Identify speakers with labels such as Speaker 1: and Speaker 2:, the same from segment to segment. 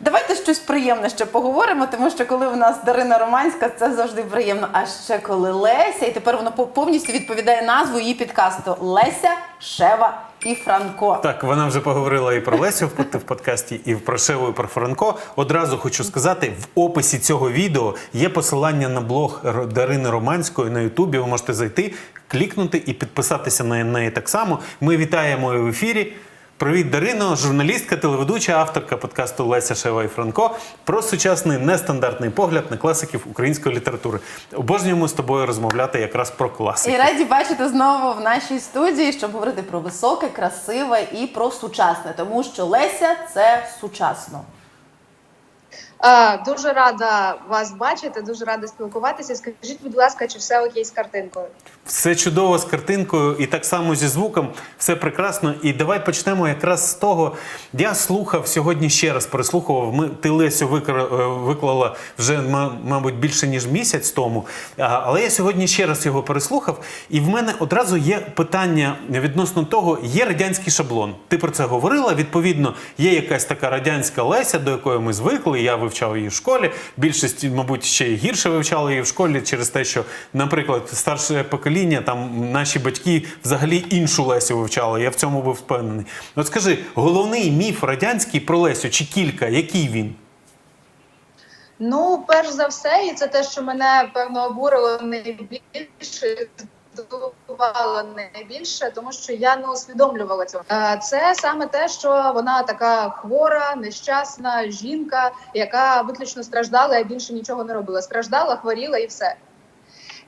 Speaker 1: Давайте щось приємне ще поговоримо, тому що коли в нас Дарина Романська, це завжди приємно. А ще коли Леся, і тепер воно по- повністю відповідає назву її підкасту Леся, Шева і Франко.
Speaker 2: Так, вона вже поговорила і про Лесю в под- в подкасті, і про Шеву, і про Франко. Одразу хочу сказати: в описі цього відео є посилання на блог Дарини Романської на Ютубі. Ви можете зайти, клікнути і підписатися на неї так само. Ми вітаємо в ефірі. Привіт, Дарино, журналістка, телеведуча, авторка подкасту Леся Шева і Франко про сучасний нестандартний погляд на класиків української літератури. Обожнюємо з тобою розмовляти якраз про
Speaker 1: І раді бачити знову в нашій студії, щоб говорити про високе, красиве і про сучасне, тому що Леся це сучасно.
Speaker 3: Дуже рада вас бачити, дуже рада спілкуватися. Скажіть, будь ласка, чи все окей з картинкою?
Speaker 2: Все чудово з картинкою і так само зі звуком. Все прекрасно. І давай почнемо якраз з того. Я слухав сьогодні ще раз переслухував. Ми ти Лесю е, виклала вже, мабуть, більше ніж місяць тому. Але я сьогодні ще раз його переслухав, і в мене одразу є питання відносно того: є радянський шаблон. Ти про це говорила. Відповідно, є якась така радянська Леся, до якої ми звикли. Я вивчав її в школі. Більшість, мабуть, ще й гірше вивчали її в школі через те, що, наприклад, старше покоління, там наші батьки взагалі іншу Лесю вивчали. Я в цьому був впевнений. От скажи, головний міф радянський про Лесю чи кілька, який він?
Speaker 3: Ну, перш за все, і це те, що мене певно обурило найбільше. Здивувало найбільше, тому що я не усвідомлювала цього. Е, Це саме те, що вона така хвора, нещасна жінка, яка виключно страждала, а більше нічого не робила. Страждала, хворіла і все.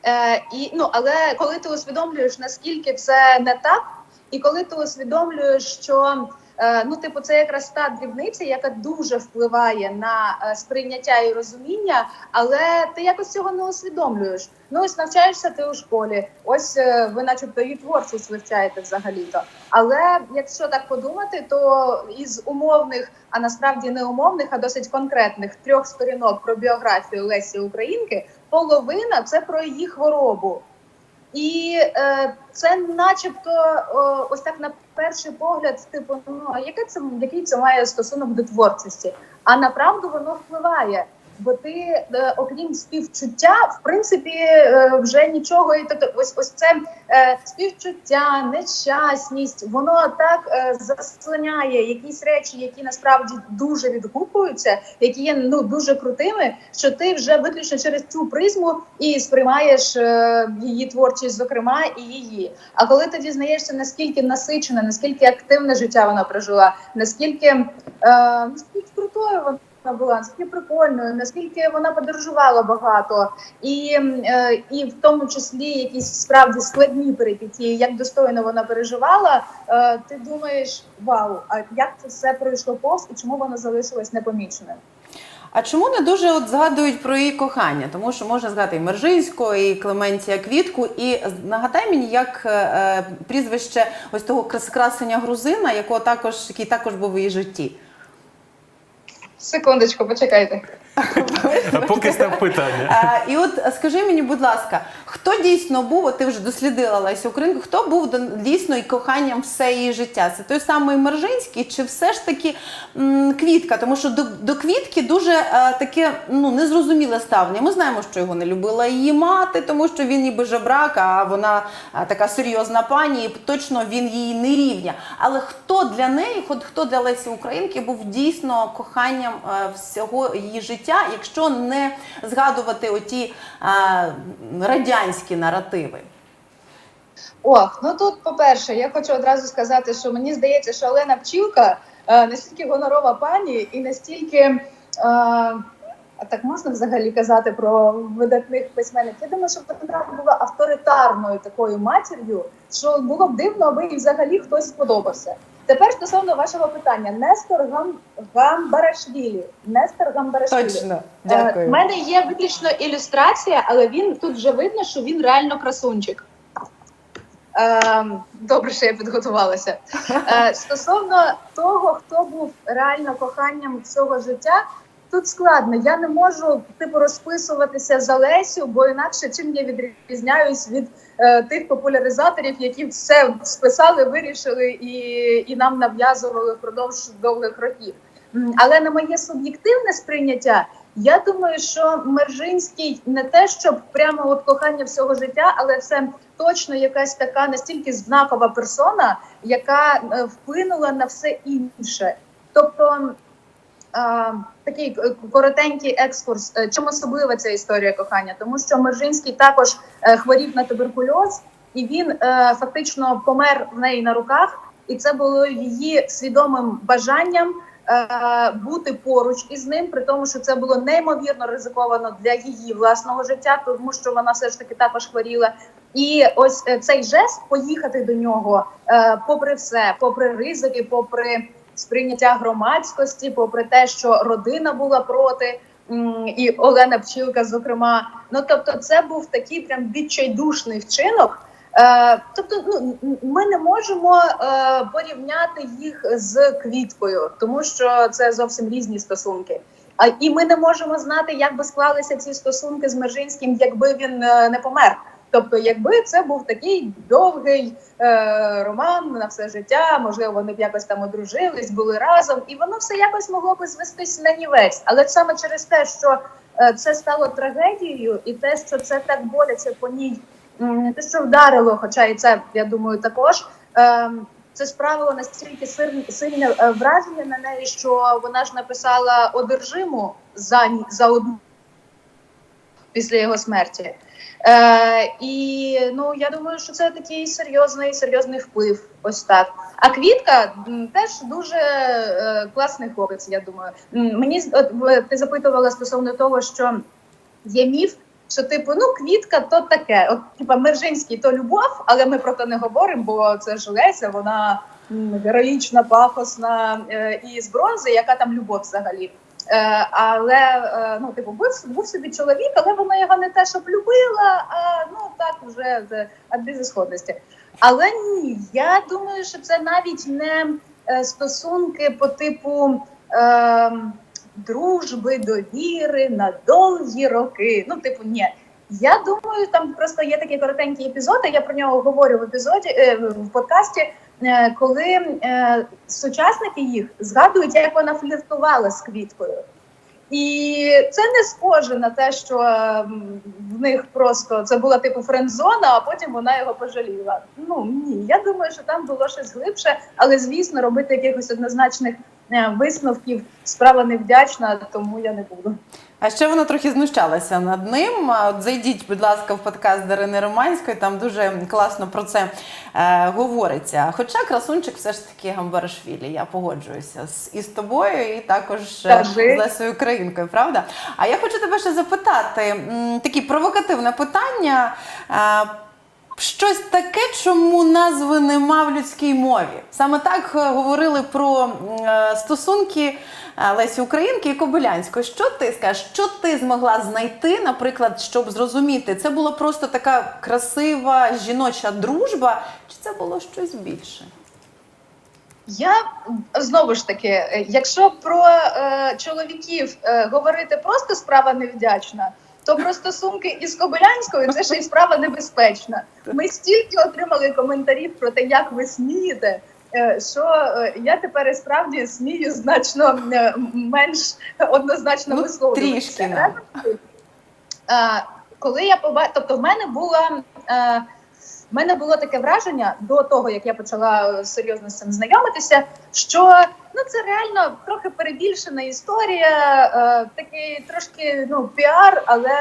Speaker 3: Е, і, ну, але коли ти усвідомлюєш, наскільки це не так, і коли ти усвідомлюєш, що ну, типу, це якраз та дрібниця, яка дуже впливає на е, сприйняття і розуміння, але ти якось цього не усвідомлюєш. Ну, ось навчаєшся ти у школі, ось е, ви, начебто, і творчість вивчаєте взагалі-то. Але якщо так подумати, то із умовних, а насправді не умовних, а досить конкретних трьох сторінок про біографію Лесі Українки, половина це про її хворобу. І е, це, начебто, е, ось так на перший погляд, типу, ну а яке це який це має стосунок до творчості? А направду воно впливає. Бо ти, е, окрім співчуття, в принципі, е, вже нічого і тобто, ось ось це е, співчуття, нещасність, воно так заслоняє якісь речі, які насправді дуже відгукуються, які є ну дуже крутими, що ти вже виключно через цю призму і сприймаєш її творчість, зокрема, і її. А коли ти дізнаєшся, наскільки насичене, наскільки активне життя вона прожила, наскільки, наскільки крутою вона. Вона була наскільки прикольною, наскільки вона подорожувала багато, і е, і в тому числі якісь справді складні перипетії, як достойно вона переживала. Е, ти думаєш, вау, а як це все пройшло повз і чому воно залишилось непоміченим?
Speaker 1: А чому не дуже от згадують про її кохання? Тому що можна згадати і Мержинського, і Клементія Квітку. І нагадай мені, як е, е, прізвище ось того крас- красення грузина, якого також який також був у її житті.
Speaker 3: Секундочку, почекайте.
Speaker 2: Поки став питання.
Speaker 1: І от скажи мені, будь ласка, хто дійсно був, от ти вже дослідила Лесю Українку, хто був дійсно і коханням все її життя? Це той самий Мержинський, чи все ж таки м, квітка? Тому що до, до квітки дуже е, таке ну, незрозуміле ставлення. Ми знаємо, що його не любила її мати, тому що він ніби жебрак, а вона е, така серйозна пані, і точно він її не рівня. Але хто для неї, хто- хто для Лесі Українки був дійсно коханням е, всього її життя, якщо не згадувати оті е, радянські наративи?
Speaker 3: Ох, ну тут, по-перше, я хочу одразу сказати, що мені здається, що Олена Пчілка е, настільки гонорова пані і настільки. Е, а так можна взагалі казати про видатних письменників? Я думаю, що вона була авторитарною такою матір'ю, що було б дивно, аби їй взагалі хтось сподобався. Тепер стосовно вашого питання, Нестор Гам... Гамбарашвілі. Нестор Гамбарашвілі.
Speaker 1: Точно,
Speaker 3: Е,
Speaker 1: дякую.
Speaker 3: У мене є виключно ілюстрація, але він тут вже видно, що він реально красунчик. Ем, добре, що я підготувалася. Е, стосовно того, хто був реально коханням всього життя, тут складно. Я не можу типу розписуватися за Лесю, бо інакше чим я відрізняюсь від е, тих популяризаторів, які все списали, вирішили і, і нам нав'язували впродовж довгих років. Але на моє суб'єктивне сприйняття, я думаю, що Мержинський не те, щоб прямо от кохання всього життя, але це точно якась така настільки знакова персона, яка е, вплинула на все інше. Тобто. Такий е, коротенький екскурс. Е, Чим особлива ця історія кохання? Тому що Мержинський також е, хворів на туберкульоз, і він фактично помер в неї на руках, і це було її свідомим бажанням бути поруч із ним, при тому, що це було неймовірно ризиковано для її власного життя, тому що вона все ж таки також хворіла. І ось цей жест поїхати до нього, попри все, попри ризики, попри сприйняття громадськості, попри те, що родина була проти. І Олена Пчілка, зокрема, ну тобто, це був такий прям відчайдушний вчинок. Е, тобто, ну ми не можемо е, порівняти їх з квіткою, тому що це зовсім різні стосунки. А і ми не можемо знати, як би склалися ці стосунки з Межинським, якби він е, не помер. Тобто, якби це був такий довгий е, роман на все життя, можливо, вони б якось там одружились, були разом, і воно все якось могло би звестись на нівець. Але саме через те, що е, це стало трагедією, і те, що це так боляче по ній, те, що вдарило, хоча і це я думаю, також. Е, це справило настільки сильне е, враження на неї, що вона ж написала одержиму за за одну після його смерті. Е, і ну я думаю, що це такий серйозний серйозний вплив. Ось так. А квітка теж дуже е, класний хлопець. Я думаю, мені от ти запитувала стосовно того, що є міф. Що типу, ну квітка, то таке. От типа Мержинський то любов, але ми про то не говоримо, бо це ж Леся, вона героїчна, пафосна е, і з бронзи, яка там любов взагалі. Е, але е, ну, типу, був, був собі чоловік, але вона його не те, щоб любила, а ну так вже від безісходності. Але ні, я думаю, що це навіть не е, стосунки по типу е, дружби, довіри на довгі роки. Ну, типу, ні. Я думаю, там просто є такий коротенький епізод, я про нього говорю в епізоді в подкасті, коли е, сучасники їх згадують, як вона фліртувала з квіткою. І це не схоже на те, що ем, в них просто це була типу френдзона, а потім вона його пожаліла. Ну ні, я думаю, що там було щось глибше, але звісно, робити якихось однозначних е, висновків справа невдячна, тому я не буду.
Speaker 1: А ще вона трохи знущалася над ним. От зайдіть, будь ласка, в подкаст Дарини Романської, там дуже класно про це е, говориться. Хоча красунчик все ж таки Гамбарашвілі, я погоджуюся з, і з тобою, і також е, з Лесою Українкою, правда? А я хочу тебе ще запитати, м, таке провокативне питання. Е, Щось таке, чому назви нема в людській мові. Саме так е, говорили про е, стосунки е, Лесі Українки і Кобилянської. Що ти скажеш? Що ти змогла знайти, наприклад, щоб зрозуміти, це була просто така красива жіноча дружба, чи це було щось більше?
Speaker 3: Я знову ж таки, якщо про е, чоловіків е, говорити просто справа невдячна, то про стосунки із Кобилянською це ще й справа небезпечна. Ми стільки отримали коментарів про те, як ви смієте. е, Що е, я тепер і справді смію значно е, менш однозначно
Speaker 1: Ну,
Speaker 3: висловлюватися.
Speaker 1: трішки.
Speaker 3: Е, Коли я побачила, тобто в мене була е, в мене було таке враження до того, як я почала е, серйозно з цим знайомитися, що ну це реально трохи перебільшена історія, е, такий трошки ну піар, але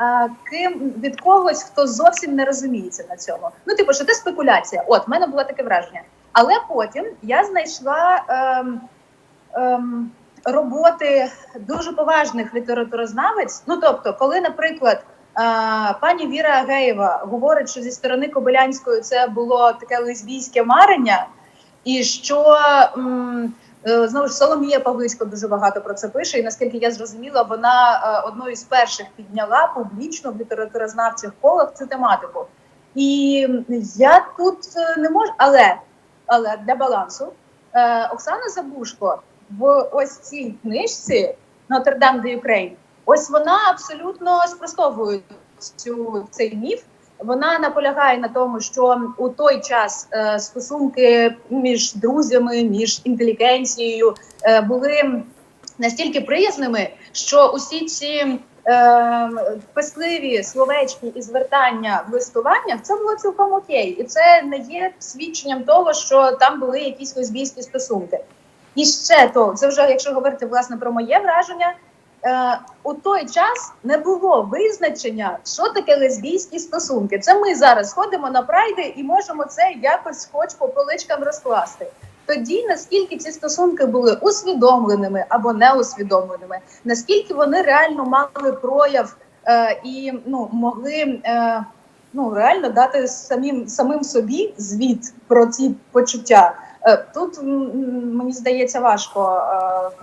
Speaker 3: е, ким від когось, хто зовсім не розуміється на цьому. Ну, типу, що це спекуляція. От в мене було таке враження. Але потім я знайшла. ем, ем, роботи дуже поважних літературознавець. Ну тобто, коли, наприклад, пані Віра Агеєва говорить, що зі сторони Кобилянської це було таке лесбійське марення, і що е, знову ж Соломія Павлисько дуже багато про це пише, і наскільки я зрозуміла, вона е, одною з перших підняла публічно в літературознавчих колах цю тематику. І я тут е, не можу, але, але для балансу Оксана Забушко в ось цій книжці Notre-Dame de Ukraine, ось вона абсолютно спростовує цю цей міф. Вона наполягає на тому, що у той час е, стосунки між друзями, між інтелігенцією е, були настільки приязними, що усі ці е, писливі словечки і звертання в листуваннях це було цілком окей, і це не є свідченням того, що там були якісь лесбійські стосунки. І ще то, це вже якщо говорити власне про моє враження. Е, у той час не було визначення, що таке лесбійські стосунки. Це ми зараз ходимо на прайди і можемо це якось, хоч по поличкам розкласти. Тоді наскільки ці стосунки були усвідомленими або неусвідомленими, наскільки вони реально мали прояв е, і ну могли е, ну реально дати самим самим собі звіт про ці почуття. Е, Тут мені здається важко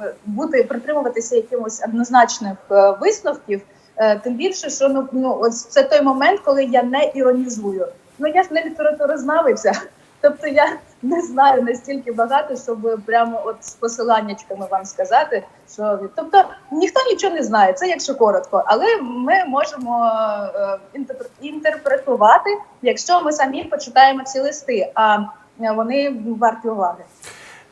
Speaker 3: е, бути притримуватися якимось однозначних е, висновків. Тим більше, що ну, ну ось це той момент, коли я не іронізую. Ну я ж не літературознавиця, тобто я не знаю настільки багато, щоб прямо от з посиланнячками вам сказати, що тобто ніхто нічого не знає, це якщо коротко, але ми можемо інтерпретувати, якщо ми самі почитаємо ці листи. А вони варті уваги.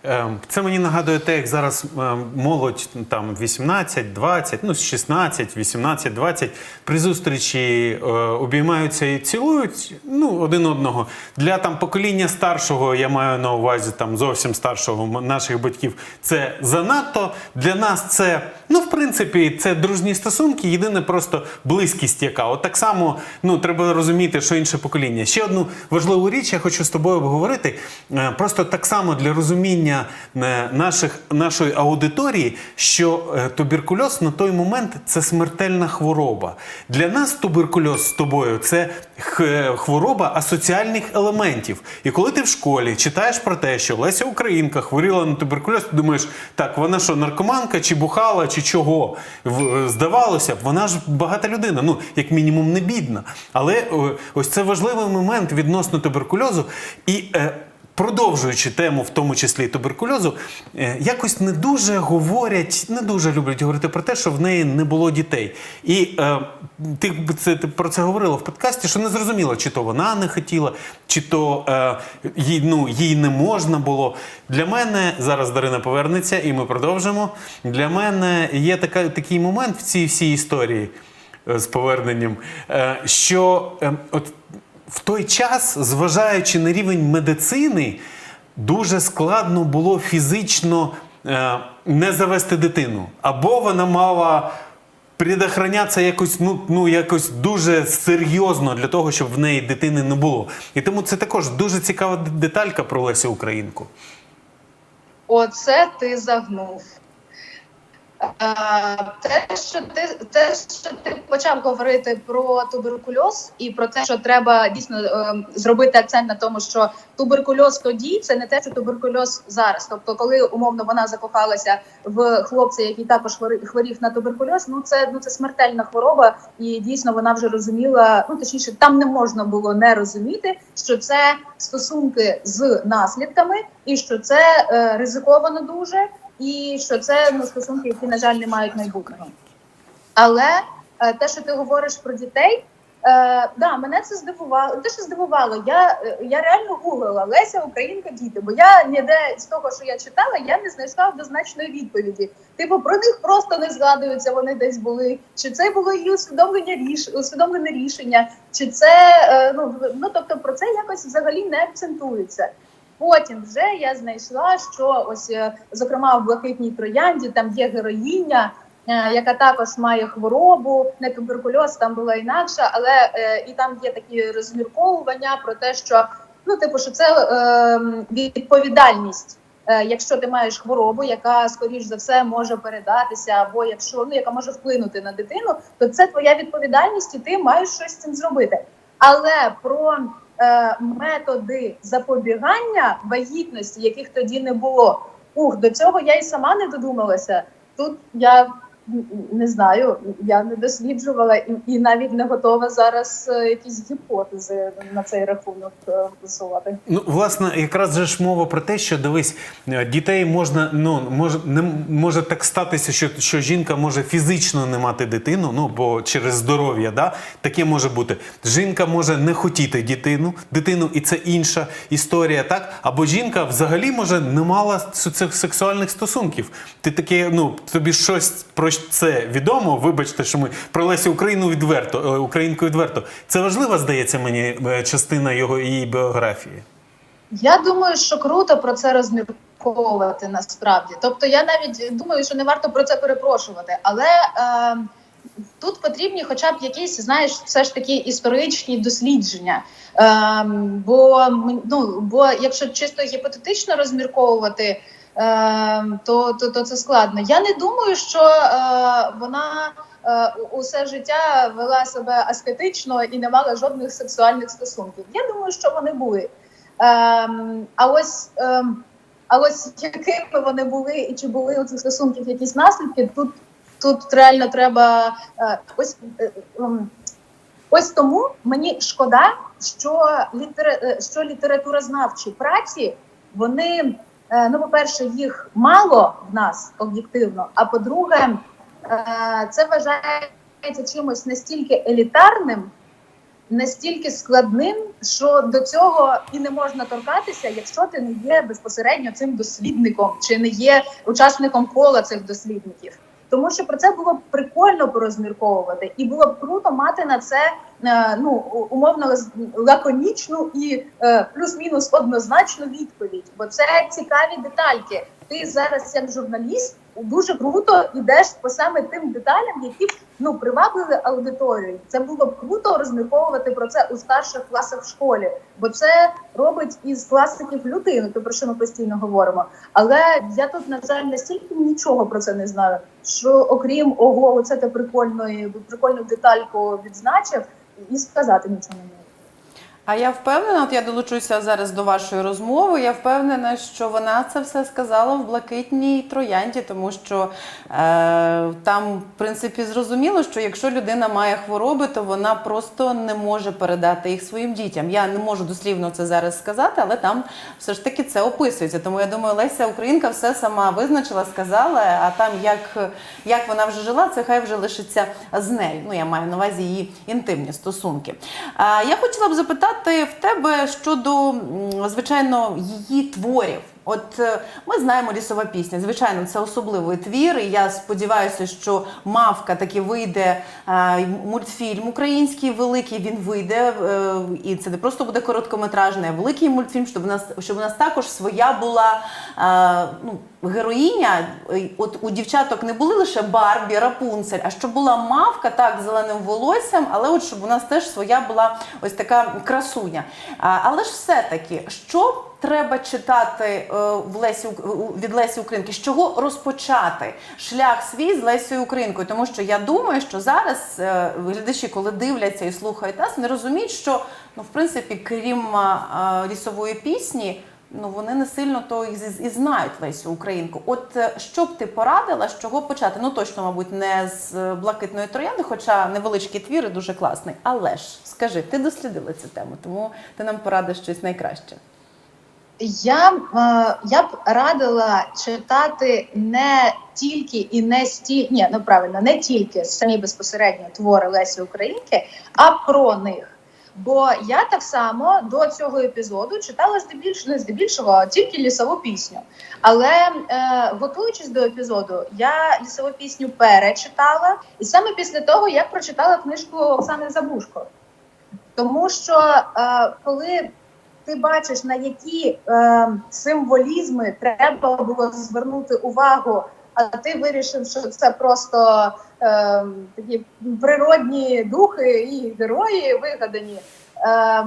Speaker 2: Ем, Це мені нагадує те, як зараз ем, молодь там 18, 20, ну 16, 18, 20 при зустрічі е, обіймаються і цілують ну, один одного. Для там покоління старшого, я маю на увазі там зовсім старшого наших батьків. Це занадто. Для нас це, ну в принципі, це дружні стосунки. Єдине просто близькість, яка от так само ну треба розуміти, що інше покоління. Ще одну важливу річ я хочу з тобою обговорити. Е, Просто так само для розуміння е, наших нашої аудиторії, що е, туберкульоз на той момент це смертельна хвороба. Для нас туберкульоз з тобою це хвороба асоціальних елементів. І коли ти в школі читаєш про те, що Леся Українка хворіла на туберкульоз, ти думаєш, так вона що, наркоманка, чи бухала, чи чого? Здавалося б, вона ж багата людина, ну як мінімум не бідна. Але ось це важливий момент відносно туберкульозу. І е, Продовжуючи тему, в тому числі і туберкульозу, е, якось не дуже говорять, не дуже люблять говорити про те, що в неї не було дітей. І е, ти, це, ти про це говорила в подкасті, що не зрозуміло, чи то вона не хотіла, чи то е, їй, ну, їй не можна було. Для мене зараз Дарина повернеться, і ми продовжимо. Для мене є така, такий момент в цій всій історії е, з поверненням, е, що от в той час, зважаючи на рівень медицини, дуже складно було фізично е, не завести дитину. Або вона мала предохранятися якось, ну, ну, якось дуже серйозно для того, щоб в неї дитини не було. І тому це також дуже цікава деталька про Лесю Українку.
Speaker 3: Оце ти загнув. Е, Те, що ти те, що ти почав говорити про туберкульоз і про те, що треба дійсно е, зробити акцент на тому, що туберкульоз тоді це не те, що туберкульоз зараз. Тобто, коли умовно вона закохалася в хлопця, який також хворів на туберкульоз, ну це ну це смертельна хвороба, і дійсно вона вже розуміла. Ну точніше, там не можна було не розуміти, що це стосунки з наслідками, і що це е, ризиковано дуже і що це ну, стосунки, які, на жаль, не мають майбутнього. Але е, те, що ти говориш про дітей, е, да, мене це здивувало. Те, що здивувало, я, е, я реально гуглила Леся Українка діти, бо я ніде з того, що я читала, я не знайшла однозначної відповіді. Типу, про них просто не згадуються, вони десь були. Чи це було її усвідомлення ріш, усвідомлене рішення, чи це е, ну, ну тобто про це якось взагалі не акцентується. Потім вже я знайшла, що ось е, зокрема в блакитній троянді там є героїня, е, яка також має хворобу, не туберкульоз, там була інакша, але е, і там є такі розмірковування про те, що ну, типу, що це е, відповідальність. Е, Якщо ти маєш хворобу, яка скоріш за все може передатися, або якщо ну яка може вплинути на дитину, то це твоя відповідальність, і ти маєш щось з цим зробити. Але про методи запобігання вагітності, яких тоді не було, ух, до цього я і сама не додумалася. Тут я не знаю, я не досліджувала і, і навіть не готова зараз е, якісь гіпотези на цей рахунок е, висувати.
Speaker 2: Ну, власне, якраз же ж мова про те, що дивись, е, дітей можна, ну може не може так статися, що, що жінка може фізично не мати дитину, ну бо через здоров'я, да, таке може бути. Жінка може не хотіти дитину, дитину, і це інша історія, так? Або жінка взагалі може не мала сексуальних стосунків. Ти таке, ну тобі щось про це відомо. Вибачте, що ми про Лесю Україну відверто, е, українку відверто. Це важлива, здається мені, е, частина його її біографії.
Speaker 3: Я думаю, що круто про це розмірковувати насправді. Тобто, я навіть думаю, що не варто про це перепрошувати, але е, тут потрібні, хоча б якісь, знаєш, все ж таки історичні дослідження. Е, бо ну, бо якщо чисто гіпотетично розмірковувати. Е, То, то, то це складно. Я не думаю, що е, вона е, усе життя вела себе аскетично і не мала жодних сексуальних стосунків. Я думаю, що вони були. Ем, а ось ем, а ось якими вони були, і чи були у цих стосунків якісь наслідки, тут, тут реально треба е, ось. ем, Ось тому мені шкода, що літера... що літературознавчі праці вони, ну, по-перше, їх мало в нас об'єктивно. А по-друге, е, це вважається чимось настільки елітарним, настільки складним, що до цього і не можна торкатися, якщо ти не є безпосередньо цим дослідником чи не є учасником кола цих дослідників. Тому що про це було б прикольно порозмірковувати, і було б круто мати на це е, ну умовно лаконічну і е, плюс-мінус однозначну відповідь. Бо це цікаві детальки. Ти зараз, як журналіст, дуже круто йдеш по саме тим деталям, які ну привабили аудиторію. Це було б круто розмірковувати про це у старших класах в школі, бо це робить із класиків людину, то про що ми постійно говоримо. Але я тут, на жаль, настільки нічого про це не знаю. Що окрім ого, оце прикольної прикольну детальку відзначив, і сказати нічого не можу.
Speaker 1: А я впевнена, от я долучуся зараз до вашої розмови. Я впевнена, що вона це все сказала в блакитній троянді, тому що е, там, в принципі, зрозуміло, що якщо людина має хвороби, то вона просто не може передати їх своїм дітям. Я не можу дослівно це зараз сказати, але там все ж таки це описується. Тому я думаю, Леся Українка все сама визначила, сказала. А там як, як вона вже жила, це хай вже лишиться з нею. Ну я маю на увазі її інтимні стосунки. А, я хотіла б запитати в тебе щодо звичайно її творів. От е, ми знаємо лісова пісня. Звичайно, це особливий твір. І я сподіваюся, що мавка таки вийде е, мультфільм український великий. Він вийде, е, і це не просто буде короткометражний, а великий мультфільм, щоб у нас щоб у нас також своя була ну, героїня. От у дівчаток не були лише Барбі, Рапунцель, а щоб була мавка, так, зеленим волоссям, але от щоб у нас теж своя була ось така красуня. Але ж все-таки, що треба читати е, в Лесі від Лесі Українки? З чого розпочати шлях свій з Лесею Українкою? Тому що я думаю, що зараз е, глядачі, коли дивляться і слухають нас, не розуміють, що ну, в принципі, крім лісової пісні. Ну, вони не сильно то і, і знають Лесю Українку. От е, що б ти порадила, з чого почати? Ну точно, мабуть, не з е, блакитної троянди, хоча невеличкі твіри дуже класний. Але ж скажи, ти дослідила цю тему, тому ти нам порадиш щось найкраще.
Speaker 3: Я, е, я б радила читати не тільки і не стільки, ні, ну правильно, не тільки самі безпосередньо твори Лесі Українки, а про них. Бо я так само до цього епізоду читала здебільшого, не здебільшого, а тільки лісову пісню. Але е, готуючись до епізоду, я лісову пісню перечитала, і саме після того я прочитала книжку Оксани Забушко. Тому що е, коли ти бачиш, на які е, символізми треба було звернути увагу, а ти вирішив, що це просто е, такі природні духи і герої вигадані. Е,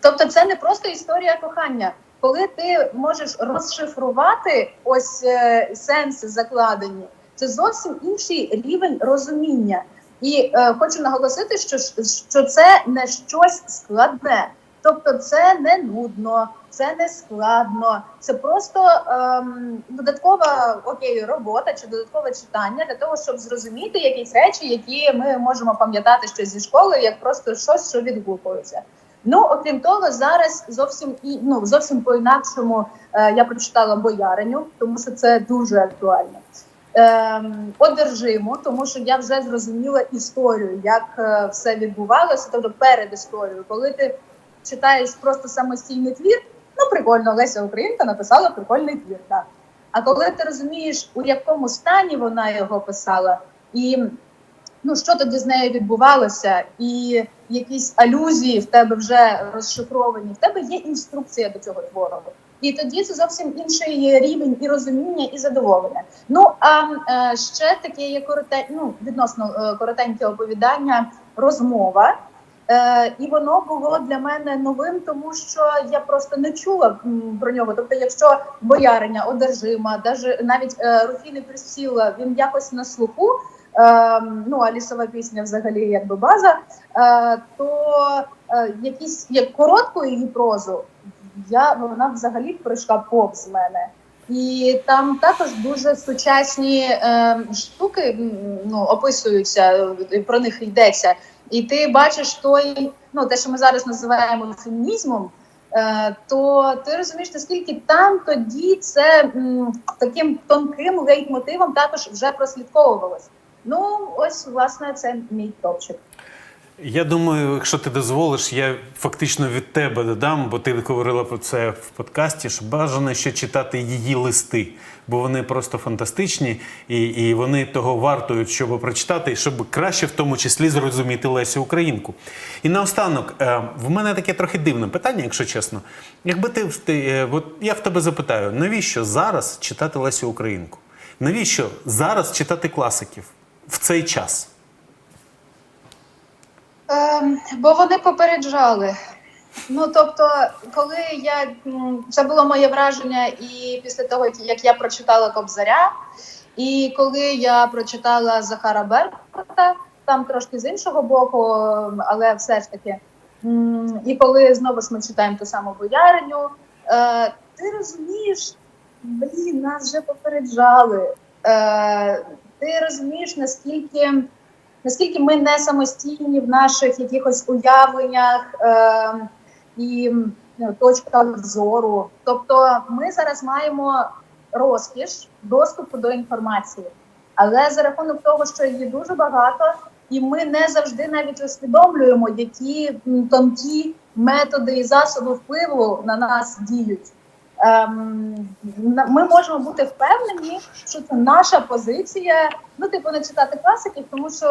Speaker 3: тобто, це не просто історія кохання. Коли ти можеш розшифрувати ось е, сенси закладені, це зовсім інший рівень розуміння. І е, хочу наголосити, що, що це не щось складне. Тобто, це не нудно, це не складно, це просто ем, додаткова окей, робота чи додаткове читання для того, щоб зрозуміти якісь речі, які ми можемо пам'ятати ще зі школи, як просто щось, що відгукується. Ну, окрім того, зараз зовсім і ну зовсім по-інакшому е, я прочитала бояриню, тому що це дуже актуально. Ем, одержиму, тому що я вже зрозуміла історію, як е, все відбувалося, тобто перед історією, коли ти читаєш просто самостійний твір, ну прикольно, Леся Українка написала прикольний твір. Так. А коли ти розумієш, у якому стані вона його писала, і ну що тоді з нею відбувалося, і якісь алюзії в тебе вже розшифровані, в тебе є інструкція до цього твору. І тоді це зовсім інший рівень і розуміння, і задоволення. Ну а е, ще таке є короте, ну, відносно е, коротеньке оповідання, розмова. Е, і воно було для мене новим, тому що я просто не чула про нього. Тобто, якщо бояриня одержима, навіть е, Руфіни присіла, він якось на слуху. Е, ну, а лісова пісня взагалі якби база, то якісь як коротку її прозу, я вона взагалі пройшла повз мене. І там також дуже сучасні е, штуки ну, описуються, про них йдеться. І ти бачиш той, ну те, що ми зараз називаємо фемінізмом, е, то ти розумієш, наскільки там тоді це таким тонким лейтмотивом також вже прослідковувалось. Ну, ось власне це мій топчик.
Speaker 2: Я думаю, якщо ти дозволиш, я фактично від тебе додам, бо ти говорила про це в подкасті, що бажано ще читати її листи, бо вони просто фантастичні і, і вони того вартують, щоб прочитати, щоб краще в тому числі зрозуміти Лесю Українку. І наостанок, е, в мене таке трохи дивне питання, якщо чесно. Якби ти, ти е, от я в тебе запитаю, навіщо зараз читати Лесю Українку? Навіщо зараз читати класиків в цей час?
Speaker 3: Ем, бо вони попереджали. Ну тобто, коли я це було моє враження, і після того, як я прочитала Кобзаря, і коли я прочитала Захара Беркута, там трошки з іншого боку, ем, але все ж таки. І коли знову ж ми читаємо ту саму бояриню, е, ти розумієш, блін, нас вже попереджали. Е, ти розумієш, наскільки наскільки ми не самостійні в наших якихось уявленнях е, і точка зору. Тобто, ми зараз маємо розкіш доступу до інформації, але за рахунок того, що її дуже багато, і ми не завжди навіть усвідомлюємо, які тонкі методи і засоби впливу на нас діють. Ем, ми можемо бути впевнені, що це наша позиція. Ну, типу, не читати класиків, тому що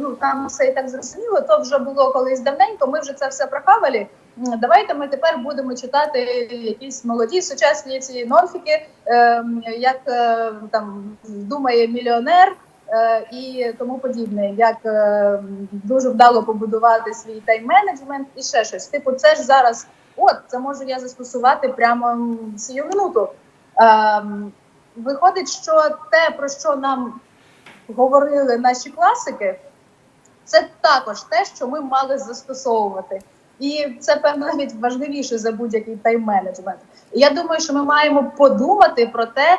Speaker 3: ну там все і так зрозуміло. То вже було колись давненько. Ми вже це все прохавали. Давайте ми тепер будемо читати якісь молоді сучасні ці нонфіки, ем, як е, там думає мільйонер. е, І тому подібне, як е, дуже вдало побудувати свій тайм-менеджмент і ще щось. Типу, це ж зараз от це можу я застосувати прямо сію минуту. Ем, виходить, що те, про що нам говорили наші класики, це також те, що ми мали застосовувати. І це певно навіть важливіше за будь-який тайм-менеджмент. Я думаю, що ми маємо подумати про те, е,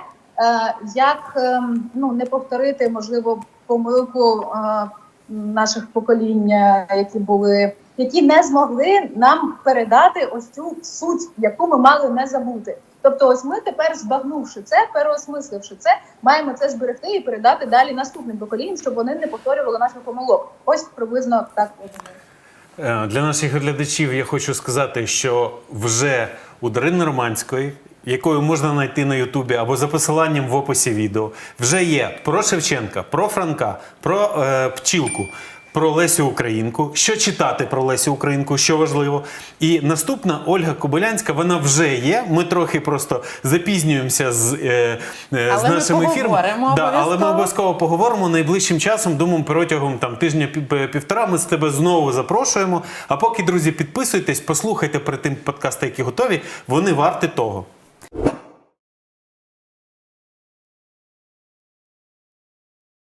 Speaker 3: як ем, ну не повторити можливо помилку е, наших поколінь, е, які були, які не змогли нам передати ось цю суть, яку ми мали не забути. Тобто, ось ми тепер, збагнувши це, переосмисливши це, маємо це зберегти і передати далі наступним поколінням, щоб вони не повторювали наших помилок. Ось приблизно так.
Speaker 2: Е, Для наших глядачів я хочу сказати, що вже у Дарини Романської, якою можна знайти на Ютубі або за посиланням в описі відео, вже є про Шевченка, про Франка, про е, пчілку. Про Лесю Українку, що читати про Лесю Українку, що важливо. І наступна Ольга Кобилянська, вона вже є. Ми трохи просто запізнюємося з, е, е, з нашим ефіром. Да, але ми
Speaker 1: обов'язково.
Speaker 2: обов'язково поговоримо найближчим часом. Думаю, протягом там тижня півтора ми з тебе знову запрошуємо. А поки, друзі, підписуйтесь, послухайте перед тим подкасти, які готові. Вони варті того.